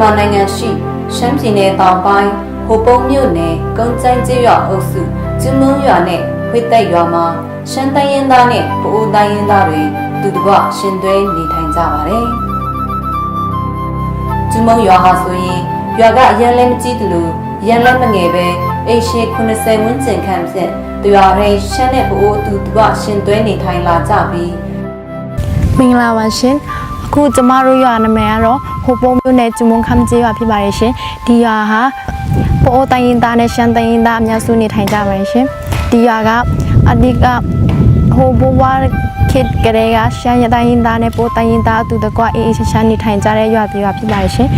မြန်မာနိုင်ငံရှိရှမ်းပြည်နယ်တောင်ပိုင်းဟိုပုံမြို့နယ်ကုန်းကျိုင်းကျေးရွာအုပ်စုကျူးမုံရွာနဲ့ဝိသက်ရွာမှာရှမ်းတိုင်းရင်းသားနဲ့ပအိုးတိုင်းရင်းသားတွေတူတကွရှင်သွဲနေထိုင်ကြပါတယ်။ကျူးမုံရွာဟာဆိုရင်ရွာကအရန်လည်းမကြီးသလိုရန်လည်းမငယ်ပဲအိမ်ရှိ80ဝန်းကျင်ခန့်ဖြင့်သူရွာရဲရှမ်းနဲ့ပအိုးအတူတကွရှင်သွဲနေထိုင်လာကြပြီးမင်္ဂလာပါရှင်အခုကျမတို့ရွာနာမည်ကတော့ ဟိုပုံမြို့နယ်ကျမုံခမ်းကျေးရွာဖြစ်ပါတယ်ရှင်ဒီရွာဟာပိုအိုတိုင်းရင်သားနဲ့ရှမ်းတိုင်းရင်သားအများစုနေထိုင်ကြပါတယ်ရှင်ဒီရွာကအဓိကဟိုဘဝခေတ်ကလေးကရှမ်းတိုင်းရင်သားနဲ့ပိုတိုင်းရင်သားအတူတကွအေးအေးချမ်းချမ်းနေထိုင်ကြတဲ့ရွာတစ်ရွာဖြစ်ပါတယ်ရှင်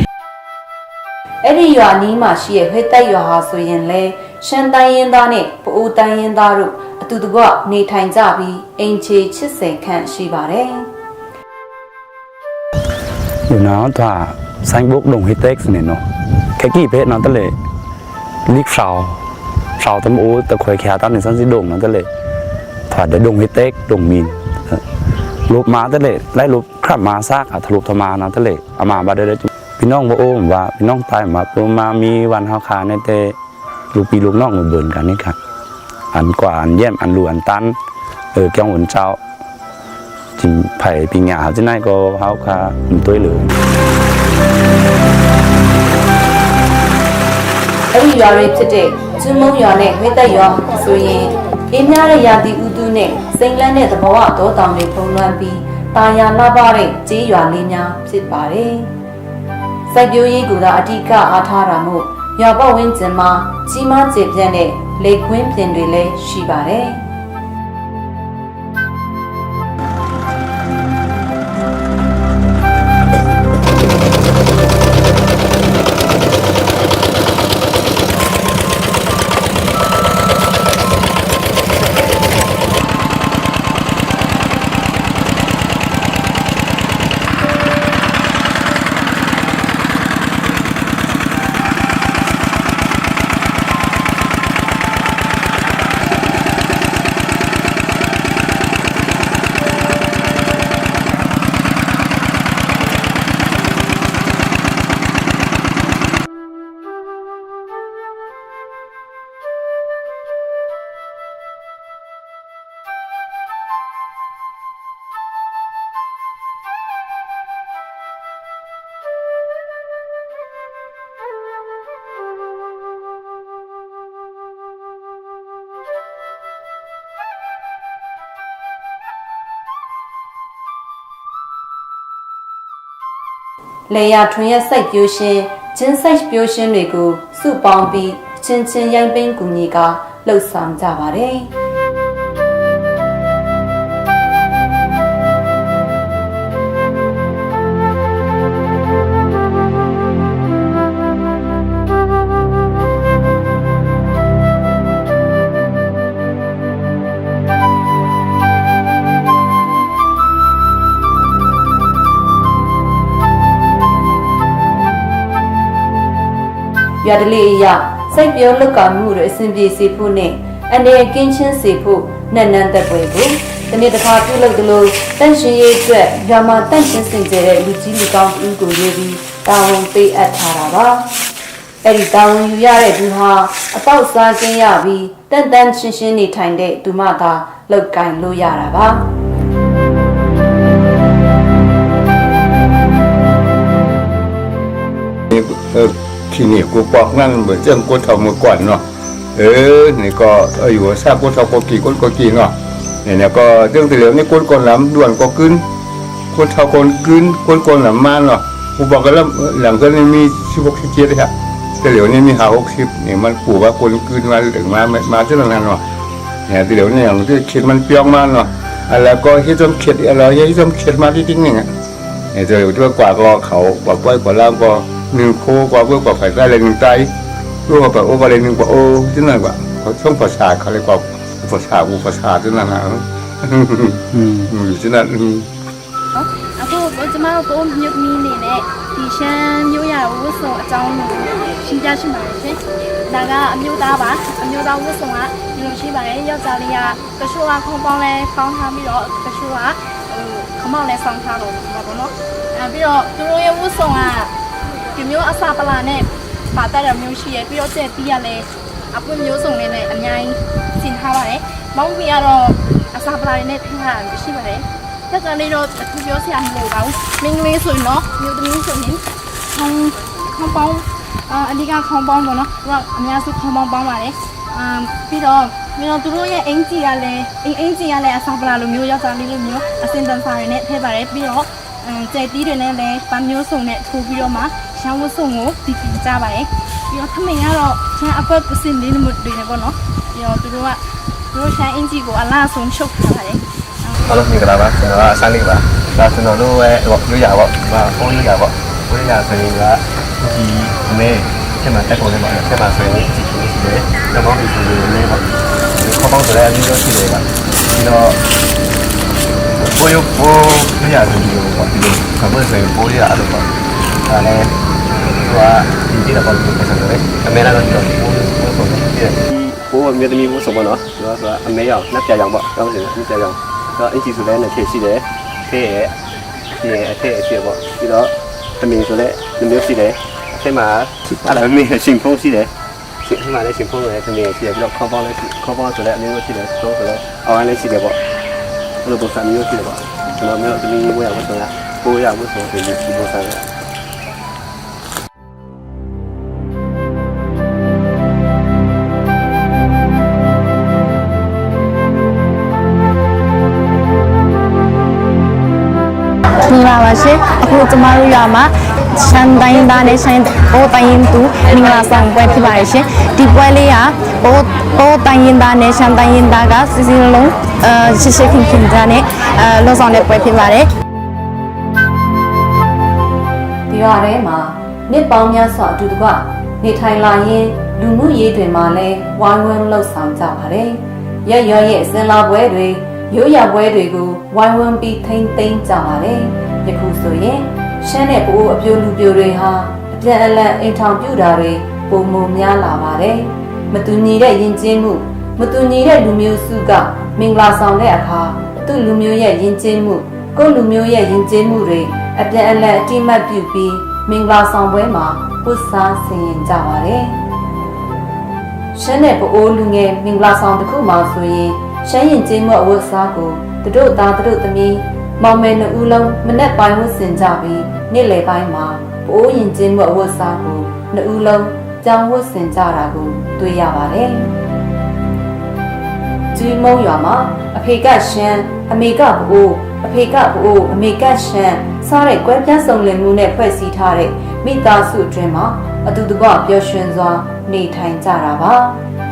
အဲ့ဒီရွာနီးမှာရှိတဲ့ဟိတ်တိုက်ရွာဟာဆိုရင်လေရှမ်းတိုင်းရင်းသားနဲ့ပအိုးတိုင်းရင်းသားတို့အတူတကွနေထိုင်ကြပြီးအိမ်ချေ80ခန့်ရှိပါတယ် อยู่นะถ้าสังบุกดงฮิเต็กส์เนี่ยเนาะแค่กี่เพชรเนาะตะเลยลิกเสาเสาตะโอตะคอยแค่ตามในสันสิดงเนาะตะเลยถอดเดดงฮิเต็กดงมีนรูปมาตะเลยไล่รูปคราบมาซากอะทะลุทมาเนาะตะเลยเอามาบาได้ได้พี่น้องบ่โอ้ผมว่าพี่น้องตายมาเพิ่มามีวันเฮาคาในแต่ลูกพี่ลูกน้องมาเบิ่นกันนี่ค่ะอันกว่าอันแย้มอันหลวนตันเออแกงหวนเจ้า 지금 파이 빙야 하지나 이거 하우카 또일로 အဲ့ဒီရွာတွေဖြစ်တဲ့ကျွန်းမုံရွာနဲ့ဝိတက်ရွာဆိုရင်အင်းများတဲ့ရာသီဥတုနဲ့စိန်လန်းတဲ့သဘောဝတောတောင်တွေပုံလွှမ်းပြီးတာယာလှပတဲ့ကျေးရွာလေးများဖြစ်ပါတယ်။စိုက်ပျိုးရေးကအဓိကအားထားတာမို့ရွာပတ်ဝန်းကျင်မှာကြီးမားကျယ်ပြန့်တဲ့လေကွင်းပြင်တွေလည်းရှိပါတယ်။ လေယာထွင်ရဲ့စိုက်ပျိုးရှင်ဂျင်းစိုက်ပျိုးရှင်တွေကိုစုပေါင်းပြီးချင်းချင်းရိုင်းပင်းကူညီကလှုပ်ဆောင်ကြပါတယ်။ ရွာဒလေးအရာစိတ်ပြောလောက်ကောင်မှုတွေအစဉ်ပြေစေဖို့နဲ့အနေအကင်းချင်းစေဖို့နဲ့နန်းသက်ပွဲကိုတနေ့တစ်ခါပြုလုပ်သလိုတန့်ရှင်ရေးအတွက်ရွာမှာတန့်ရှင်စင်ကြဲတဲ့လူကြီးလူကောင်းဦးကိုရေးပြီးတာဝန်ပေးအပ်ထားတာပါအဲ့ဒီတာဝန်ယူရတဲ့သူဟာအပေါက်စားကင်းရပြီးတန်တန်ရှင်းရှင်းနေထိုင်တဲ့သူမသာလောက်ကင်လို့ရတာပါ ที่นี่กูปอกนั่นเหมือนเจ้ากูทำมาก่อนเนาะเออนี่ก็อยู่ทราบกูทำกูกี่กูก็กี่เนาะเนี่ยเนี่ยก็เรื่องที่เหลือนี่กูก่อนหลำด่วนก็ขึ้นกูทำคนขึ้นกูก่อนหลำมาเนาะกูบอกกันแล้วหลังก็นี่มีสิบหกสิบเจ็ดเลยครับแต่เหลือนี่มีหาหกสิบเนี่ยมันกูว่าคนขึ้นมาถึงมามาเที่นั่นเนาะเนี่ยที่เหลือนี่อย่างที่เข็ดมันเปียกมาเนาะแล้วก็ที่ต้องเข็ดอะไรที่ต้องเข็ดมาที่จริงเนี่ยเนี่ยจะอยู่ด้วยกว่าก็เขากว่าป้อยกว่าล่างก็ mình khô quá vừa quả phải ra lên mình tay vừa phải ô vào lên mình quả ô thế này quả có trong phật xà có lấy quả phật xà vụ phật xà thế này nào ừ thế này အခုကျမတို့ပုံမြုပ်မီနေနဲ့ဒီရှမ်းမျိုးရဝတ်ဆောင်အကြောင်းကိုရှင်းပြရှင်းပါတယ်ရှင်။ဒါကအမျိုးသားပါအမျိုးသားဝတ်ဆောင်ကဒီလိုရှိပါတယ်ယောက်ျားလေးကတချို့ကခုံပေါင်းလဲကောင်းထားပြီးတော့တချို့ကဟိုခမောက်လဲဆောင်းထားလို့ပါဘောနော်။အဲပြီးတော့သူတို့ရဲ့ဝတ်ဆောင်က ဒီဒီမျိုးအစာပလာနဲ့ပါတက်ရမျိုးရှိရပြီးတော့ကျက်တီးရလဲအပွင့်မျိုးစုံနဲ့လည်းအများကြီးရှင်းထားပါတယ်မောင်မီကတော့အစာပလာနဲ့ထည့်ထားတာရှိပါတယ်တက်ကလေးတော့သူပြောစရာမလိုပါဘူးမင်းကလေးဆိုရင်တော့မျိုးသမီးဆိုရင်ခေါင်းခေါင်းပေါင်းအာအဓိကခေါင်းပေါင်းပေါ့နော်သူကအများစုခေါင်းပေါင်းပေါင်းပါတယ်အာပြီးတော့ပြီးတော့သူတို့ရဲ့အင်ဂျီကလည်းအင်အင်ဂျီကလည်းအစာပလာလိုမျိုးရောက်စားလေးလိုမျိုးအစင်တန်စာတွေနဲ့ထည့်ပါတယ်ပြီးတော့အမ်ကြိုက်တီးတွေနဲ့လည်းပန်းမျိုးစုံနဲ့ထိုးပြီးတော့မှ ရှမ်းဝတ်စုံကိုတီးတီးကြပါတယ်ပြီးတော့ထမင်းကတော့ရှမ်းအပတ်ပစင်လေးမျိုးတွေနဲ့ပေါ့နော်ပြီးတော့သူတို့ကသူတို့ရှမ်းအင်ဂျီကိုအလားဆုံးချုပ်ထားပါတယ်အားလုံးမင်္ဂလာပါကျွန်တော်ကဆန်းလေးပါဒါကျွန်တော်တို့ရဲ့ဟိုရိုးရပေါ့ဟာဖုန်းရိုးရပေါ့ဖုန်းရိုးရဆိုရင်ကဒီအမေချက်မှာတက်ကုန်နေပါချက်မှာဆိုရင်ဒီရှိတယ်တော့ဘောင်းဒီဆိုရင်လည်းပေါ့ခေါင်းပေါင်းဆိုလည်းအမျိုးမျိုးရှိတယ်ကပြီးတော့ဘိုးရဘိုးရိုးရဆိုပြီးတော့ဒီလိုခမဆိုရင်ဘိုးရအဲ့လိုပေါ့ဒါလည်းဟို ကဒီဒီတော့ဒီပတ်စံတယ်အမေကတော့ဒီတော့ဘိုးဘိုးဆိုတယ်ဒီဘိုးအမေသမီးဘိုးဆိုပေါ့နော်သူကဆိုအမေရောက်နှစ်ပြရောင်ပေါ့ကောင်းတယ်နှစ်ပြရောင်တော့အင်ဂျီဆိုလည်းနှစ်ထည့်ရှိတယ်ထည့်ရဲ့ဒီအထည့်အဖြစ်ပေါ့ပြီးတော့သမင်ဆိုလည်းနှစ်မျိုးရှိတယ်အထက်မှာအဲ့ဒါမင်းရှင်ဖုံးရှိတယ်ရှင်ဒီမှာလည်းရှင်ဖုံးလည်းသမင်ရှိတယ်ပြီးတော့ခေါင်းပေါင်းလည်းခေါင်းပေါင်းဆိုလည်းအမျိုးရှိတယ်သုံးဆိုလည်းအောင်းလည်းရှိတယ်ပေါ့အဲ့လိုပုံစံမျိုးရှိတယ်ပေါ့ကျွန်တော်မျိုးသမီးဝယ်ရဖို့ဆိုတာပိုးရဖို့ဆိုရင်ဒီပုံစံမ ဂလာပါရှင်အခုကျမတို့ရွာမှာရှမ်းတိုင်းသားနဲ့ရှမ်းပိုးတိုင်းသူမင်္ဂလာဆောင်ပွဲဖြစ်ပါတယ်ရှင်ဒီပွဲလေးကပိုးပိုးတိုင်းသားနဲ့ရှမ်းတိုင်းသားကစီစီလုံးအဲရှိရှိခင်ခင်ကြားနဲ့အဲလောဆောင်တဲ့ပွဲဖြစ်ပါတယ်ဒီရွာထဲမှာနှစ်ပေါင်းများစွာအတူတကွနေထိုင်လာရင်လူမှုရေးတွေမှာလည်းဝိုင်းဝန်းလှုပ်ဆောင်ကြပါတယ်။ရက်ရွက်ရဲ့စင်လာပွဲတွေရိုးရာပွဲတွေကိုဝိုင်းဝန်းပြီးထိမ့်သိမ်းကြပါတယ်။ ယခုဆိုရင်ရှမ်းတဲ့ပိုးအပြိုလူပြိုတွေဟာအပြန်အလှန်အိမ်ထောင်ပြူတာတွေပုံမများလာပါတယ်။မတူညီတဲ့ယဉ်ကျေးမှုမတူညီတဲ့လူမျိုးစုကမင်္ဂလာဆောင်တဲ့အခါသူ့လူမျိုးရဲ့ယဉ်ကျေးမှုကိုယ့်လူမျိုးရဲ့ယဉ်ကျေးမှုတွေအပြန်အလှန်အတိမတ်ပြုပြီးမင်္ဂလာဆောင်ပွဲမှာပုစားဆင်ရင်ကြပါတယ်။ရှမ်းတဲ့ပအိုးလူငယ်မင်္ဂလာဆောင်တစ်ခုမှဆိုရင်ရှမ်းရင်ကျေးမှုအဝတ်အစားကိုသူတို့သားသူတို့သမီး မောင်မယ်နှစ်ဦးလုံးမနဲ့ပိုင်းဝတ်ဆင်ကြပြီးနေ့လယ်ပိုင်းမှာပအိုးရင်ကျေးမှုအဝတ်အစားကိုနှစ်ဦးလုံးကြောင်းဝတ်ဆင်ကြတာကိုတွေ့ရပါတယ်။ဂျီမုံရွာမှာအဖေကရှမ်းအမေကပအိုးအဖေကပအိုးအမေကရှမ်းစားတဲ့ကွဲပြားစုံလင်မှုနဲ့ဖွဲ့စည်းထားတဲ့မိသားစုအတွင်းမှာအတူတကွပျော်ရွှင်စွာနေထိုင်ကြတာပါ။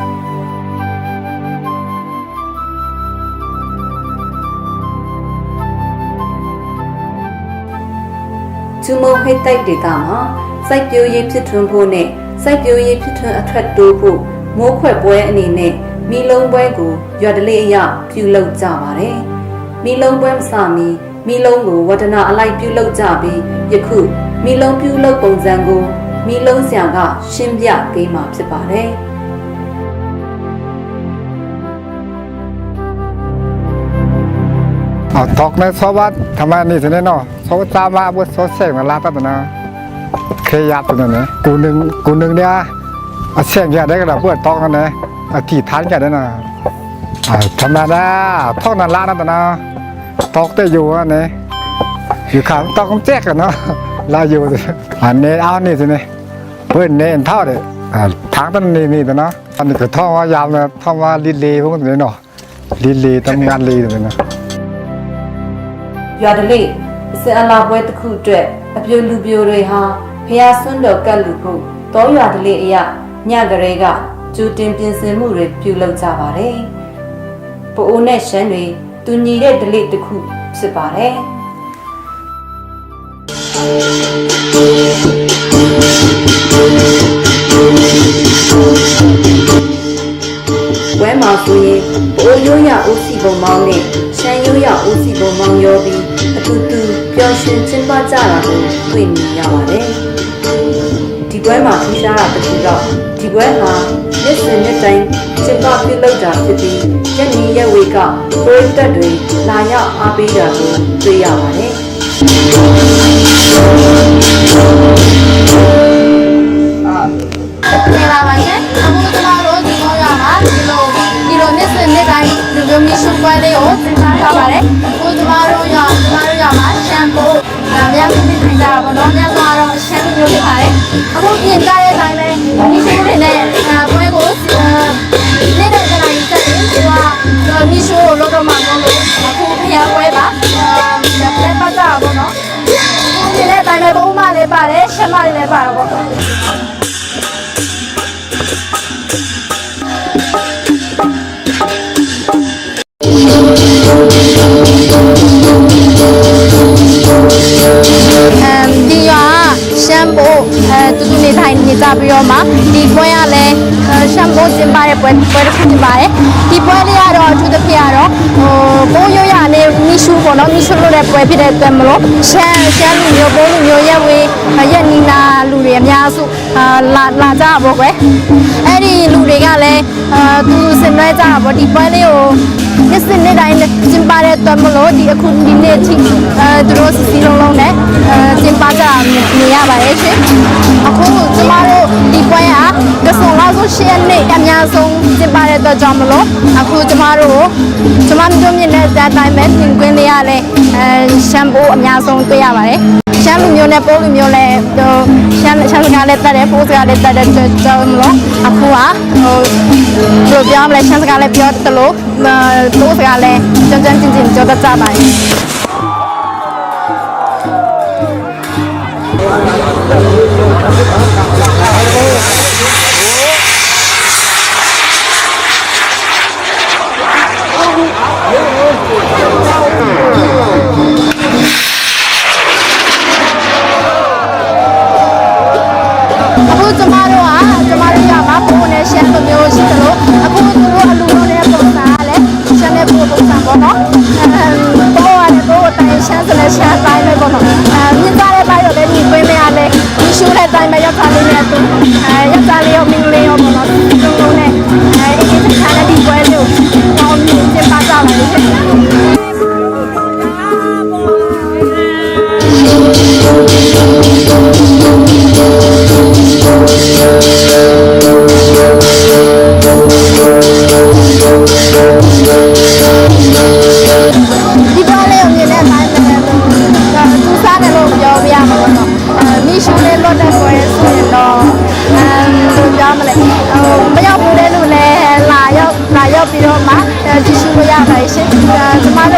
ကျူမုံဟိတ်တိုက်ဒေတာမှာစိုက်ပျိုးရေးဖြစ်ထွန်းဖို့နဲ့စိုက်ပျိုးရေးဖြစ်ထွန်းအထွက်တိုးဖို့မိုးခွက်ပွဲအနေနဲ့မီလုံးပွဲကိုရွာတလေးအရပြုလုပ်ကြပါတယ်။မီလုံးပွဲမစမီမီလုံးကိုဝတ္တနာအလိုက်ပြုလုပ်ကြပြီးယခုမီလုံးပြုလုပ်ပုံစံကိုမီလုံးဆရာကရှင်းပြပေးမှာဖြစ်ပါတယ်။ อ๋อตอกในซอวัดทำไมนี่สิเนี่ยเนาะ โซซามาบุโซเสงมาลาตันนะเคยยับตัวนี้กูนึงกูนึงเนี่ยเสียงแกได้กระดับเพื่อตองกันนะที่ทานแกได้นะธรรมดาท่องนันลานั่นนะตอกได้อยู่อันนี้อยู่ขางตอกแจกกันเนาะลาอยู่อันนี้เอานี่สิเนี่ยเพื่อนเน้นเท่าเด็ดทางต้นนี่นี่ตัเนาะอันนี้ก็ท่องว่ายาวนะท่องว่าลิลีพวกนี้เนาะลิลีทำงานลีตัวนี้นะยอดเลย အစင်အလာပွဲတစ်ခုအတွက်အပြိုလူပြိုတွေဟာဖျားဆွန်းတော်ကတ်လူဖို့တောရွာတလေးအရညကလေးကကျူတင်ပြင်ဆင်မှုတွေပြုလုပ်ကြပါတယ်။ပိုအိုနဲ့ရှမ်းတွေတူညီတဲ့ဒလေးတစ်ခုဖြစ်ပါတယ်။ဝဲမှာဆိုရင်ပိုအိုရိုးရအိုးစီပုံမောင်းနဲ့ရှမ်းရိုးရအိုးစီပုံမောင်းရောပြီး အတူတူပျော်ရွှင်ကျင်းပကြတာကိုတွေ့မြင်ရပါတယ်။ဒီပွဲမှာထူးခြားတာတစ်ခုတော့ဒီပွဲဟာရက်စဉ်ရက်တိုင်းကျင်းပပြုလုပ်တာဖြစ်ပြီးရက်နီရက်ဝေကပရိသတ်တွေလာရောက်အားပေးတာကိုတွေ့ရပါတယ်။င်္ဂလာပါရှင်အခုကျမတို့ဒီတော့ရမှာဒီလိုဒီလိုနေ့စဉ်နေ့တိုင်းလူမျိုးမျိုးရှုပ်ပွဲလေးကိုသင်ကြားထားပါတယ်အခုကျမတို့ရကျမတို့ရမှာရှမ်ပူ အများကြီးသင်ကြတာပေါ့နော်များစွာတော့ရှမ်ပူမျိုးဖြစ်ပါတယ်အခုပြင်ကြတဲ့အတိုင်း ထိုင်နေကြပြီးတော့မှဒီပွဲကလည်းရှမ်ပူကျင်းပတဲ့ပွဲပွဲတစ်ခုဖြစ်ပါတယ်ဒီပွဲလေးကတော့အထူးသဖြင့်ကတော့ဟိုဘိုးရိုးရနေမီရှူပေါ့နော်မီရှူလို့တဲ့ပွဲဖြစ်တဲ့အတွက်မလို့ရှမ်းရှမ်းလူမျိုးဘိုးလူမျိုးရက်ဝေးရက်နီနာလူတွေအများစုအာလာလာကြပါကွယ်အဲ့ဒီလူတွေကလည်းအာသူစင်နွဲကြတာပေါ့ဒီပွဲလေးကိုနေ့စဉ်နေ့တိုင်းကျင်းပတဲ့အတွက်မလို့ဒီအခုဒီနေ့အထိအဲသူတို့စီစီလုံးလုံးနဲ့အဲကျင်းပကြနေရပါတယ်ရှင် 2018ရက်နေ့အများဆုံးကျင်းပတဲ့အတွက်ကြောင့်မလို့အခုကျမတို့ကျမတို့မြင်တဲ့ဇာတ်တိုင်းပဲသင်ကွင်းလေးရလဲအဲရှမ်ပူအများဆုံးတွေ့ရပါတယ်ရှမ်းလူမျိုးနဲ့ပိုးလူမျိုးနဲ့ဟိုရှမ်းရှမ်းစကားလည်းတတ်တယ်ပိုးစကားလည်းတတ်တယ်ကြောင်းမလို့အခုကဟိုဘယ်လိုပြောမလဲရှမ်းစကားလည်းပြောတလို့ပိုးစကားလည်းကြွန်းကြွန်းကျင်ကျင်ကြောတတ်ကြပါတယ် ရှူလေးလွတ်တဲ့ပွဲဆိုရင်တော့အမ်ဘယ်လိုပြောမလဲဟိုမရောက်ဘူးလေလို့လည်းလာရောက်လာရောက်ပြီးတော့မှဒီရှူလို့ရပါရှင်အဲကျမတို့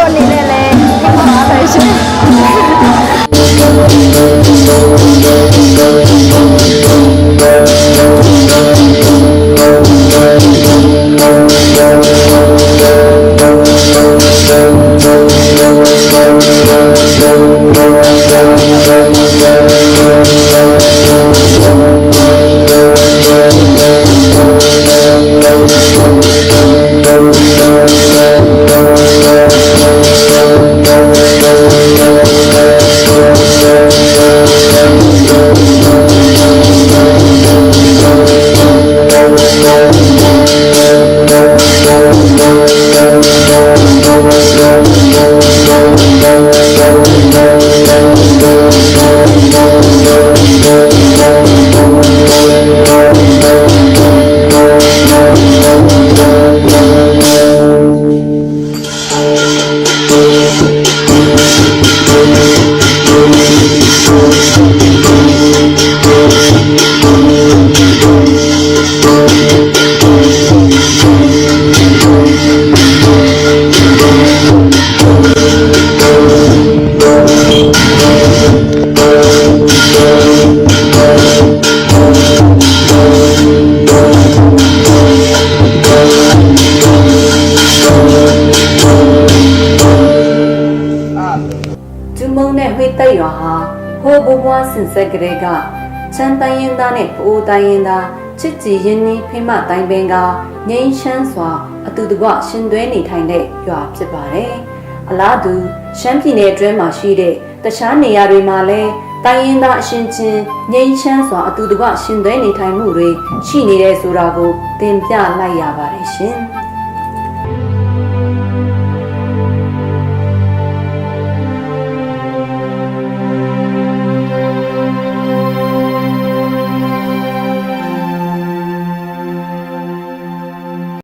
ဆက်ကလေးကချမ်းတိုင်းရင်သားနဲ့ပိုးတိုင်းရင်သားချစ်ကြည်ရင်းနှီးဖိမတိုင်းပင်ကငိမ့်ချမ်းစွာအတူတကွရှင်သွဲနေထိုင်တဲ့ရွာဖြစ်ပါတယ်။အလားတူရှမ်းပြည်နယ်အတွင်းမှာရှိတဲ့တခြားနေရာတွေမှာလည်းတိုင်းရင်းသားအရှင်ချင်းငိမ့်ချမ်းစွာအတူတကွရှင်သွဲနေထိုင်မှုတွေရှိနေတဲ့ဆိုတာကိုသင်ပြလိုက်ရပါတယ်ရှင်။